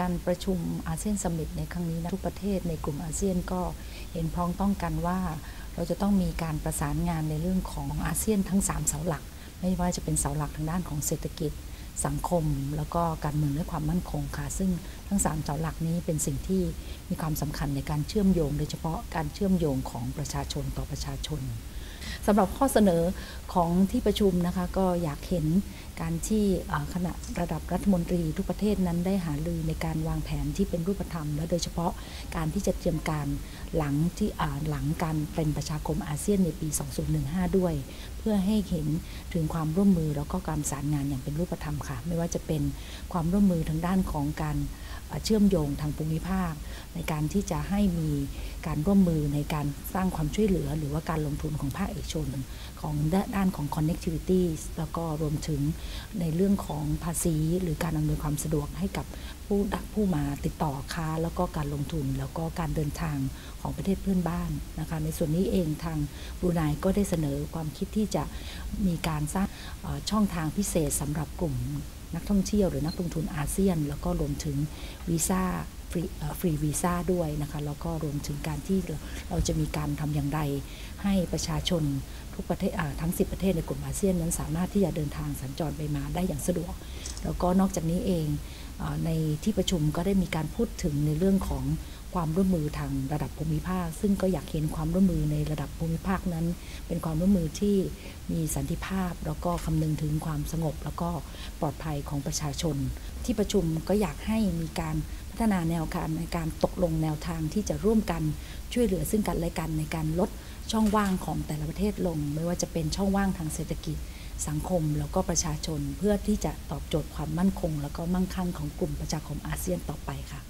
การประชุมอาเซียนสมิตในครั้งนี้นะทุกประเทศในกลุ่มอาเซียนก็เห็นพ้องต้องกันว่าเราจะต้องมีการประสานงานในเรื่องของอาเซียนทั้ง 3 เสาหลัก ไม่ว่าจะเป็นเสาหลักทางด้านของเศรษฐกิจสังคม แล้วก็การเมืองและความมั่นคงค่ะ ซึ่งทั้ง 3 เสาหลักนี้เป็นสิ่งที่มีความสำคัญในการเชื่อมโยง โดยเฉพาะการเชื่อมโยงของประชาชนต่อประชาชนสำหรับข้อเสนอของที่ประชุมนะคะก็อยากเห็น การที่คณะระดับรัฐมนตรีทุกประเทศนั้นได้หาลือในการวางแผนที่เป็นรูปธรรม และโดยเฉพาะการที่จะเตรียมการหลังที่หลังการเป็นประชาคมอาเซียนในปี 2015 ด้วย เพื่อให้เห็นถึงความร่วมมือแล้วก็การสารงานอย่างเป็นรูปธรรมค่ะ ไม่ว่าจะเป็นความร่วมมือทางด้านของการเชื่อมโยงทางภูมิภาค ในการที่จะให้มีการร่วมมือในการสร้างความช่วยเหลือ หรือว่าการลงทุนของภาคเอกชน ของด้านของ connectivity แล้วก็รวมถึงในเรื่องของภาษีหรือการอำนวยความสะดวกให้กับผู้ผู้มาติดต่อค้า แล้วก็การลงทุนแล้วก็การเดินทางของประเทศเพื่อนบ้านนะคะในส่วนนี้เองทางบรูไนก็ได้เสนอความคิดที่จะมีการสร้างช่องทางพิเศษสำหรับกลุ่ม นักท่องเที่ยวหรือนักลงทุนอาเซียน แล้วก็รวมถึงวีซ่าฟรีฟรีวีซ่าด้วยนะคะแล้วก็รวมถึงการที่เราจะมีการทำอย่างไร ให้ประชาชนทุกประเทศทั้ง 10 ประเทศในกลุ่มอาเซียนนั้นสามารถที่จะเดินทางสัญจรไปมาได้อย่างสะดวก แล้วก็นอกจากนี้เองในที่ประชุมก็ได้มีการพูดถึงในเรื่องของ ความร่วมมือทางระดับภูมิภาค ซึ่งก็อยากเห็นความร่วมมือในระดับภูมิภาคนั้น เป็นความร่วมมือที่มีสันติภาพ แล้วก็คำนึงถึงความสงบ แล้วก็ปลอดภัยของประชาชน ที่ประชุมก็อยากให้มีการพัฒนาแนวการในการตกลงแนวทางที่จะร่วมกันช่วยเหลือซึ่งกันและกันในการลดช่องว่างของแต่ละประเทศลง ไม่ว่าจะเป็นช่องว่างทางเศรษฐกิจสังคมแล้วก็ประชาชนเพื่อที่จะตอบโจทย์ความมั่นคง แล้วก็มั่งคั่งของกลุ่มประชาคมอาเซียนต่อไปค่ะ